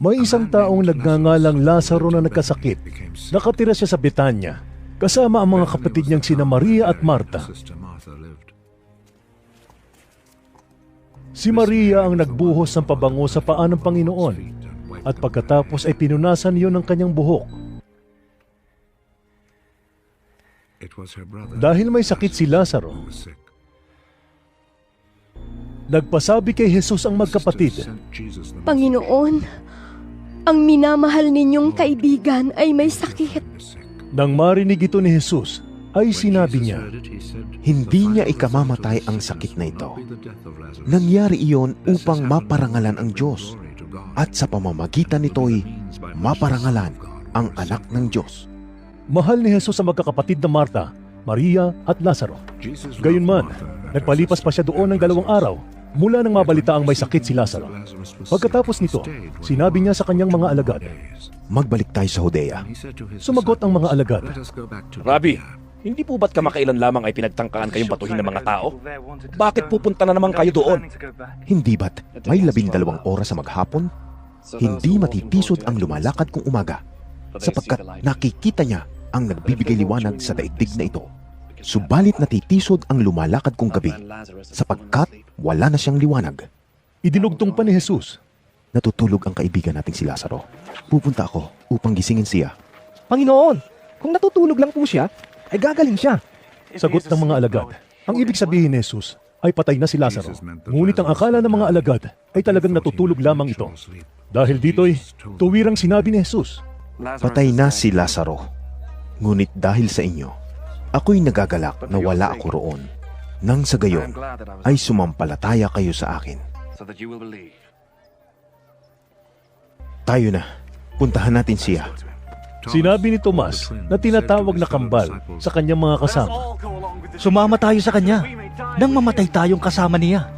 May isang taong nagngangalang Lazaro na nagkasakit. Nakatira siya sa Betanya, kasama ang mga kapatid niyang sina Maria at Marta. Si Maria ang nagbuhos ng pabango sa paa ng Panginoon. At pagkatapos ay pinunasan iyon ng kanyang buhok. Dahil may sakit si Lazaro, nagpasabi kay Jesus ang magkapatid, Panginoon, ang minamahal ninyong kaibigan ay may sakit. Nang marinig ito ni Jesus, ay sinabi niya, Hindi niya ikamamatay ang sakit na ito. Nangyari iyon upang maparangalan ang Diyos at sa pamamagitan nito'y maparangalan ang anak ng Diyos. Mahal ni Jesus ang magkakapatid na Marta, Maria at Lazaro. Gayunman, nagpalipas pa siya doon ng dalawang araw mula nang mabalita ang may sakit si Lazaro. Pagkatapos nito, sinabi niya sa kanyang mga alagad, Magbalik tayo sa Hodea. sumagot ang mga alagad, Rabi, hindi po ba't kamakailan lamang ay pinagtangkaan kayong batuhin ng mga tao? Bakit pupunta na naman kayo doon? Hindi ba't may labing dalawang oras sa maghapon? Hindi matitisod ang lumalakad kung umaga sapagkat nakikita niya ang nagbibigay liwanag sa daigdig na ito. Subalit natitisod ang lumalakad kong gabi sapagkat wala na siyang liwanag. idinugtong pa ni Jesus. Natutulog ang kaibigan nating si Lazaro. Pupunta ako upang gisingin siya. Panginoon, kung natutulog lang po siya, ay gagaling siya. Sagot ng mga alagad. Ang ibig sabihin ni Jesus ay patay na si Lazaro. Ngunit ang akala ng mga alagad ay talagang natutulog lamang ito. Dahil dito'y tuwirang sinabi ni Jesus. Patay na si Lazaro. Ngunit dahil sa inyo, ako'y nagagalak na wala ako roon. Nang sa gayon, ay sumampalataya kayo sa akin. Tayo na. Puntahan natin siya. Sinabi ni Tomas na tinatawag na kambal sa kanyang mga kasama. Sumama tayo sa kanya nang mamatay tayong kasama niya.